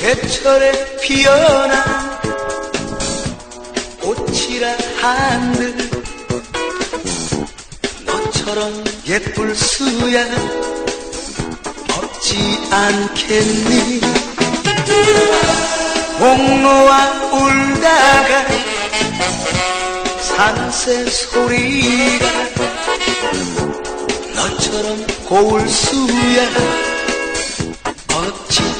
제철에 피어난 꽃이라 한들 너처럼 예쁠 수야 없지 않겠니? 목놓아 울다가 산새 소리가 너처럼 고울 수야. 없지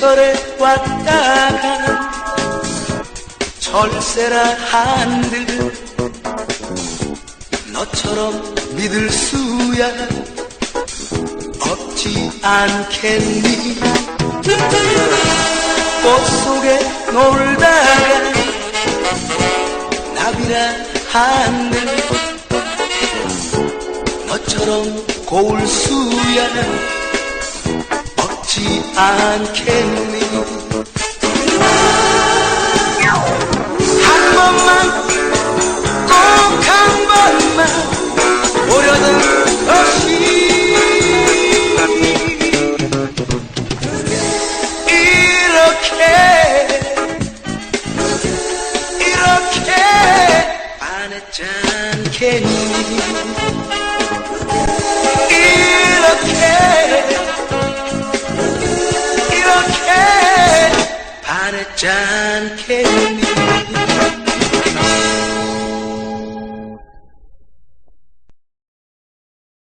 제철에 왔다가 철새라 한들 너처럼 믿을 수야 없지 않겠니? 꽃 속에 놀다가 나비라 한들 너처럼 고울 수야 없지 않겠니? 한 번만 꼭 한 번만 보려는 것이 이렇게 이렇게 반했지 않겠니 이렇게 반했지 않겠니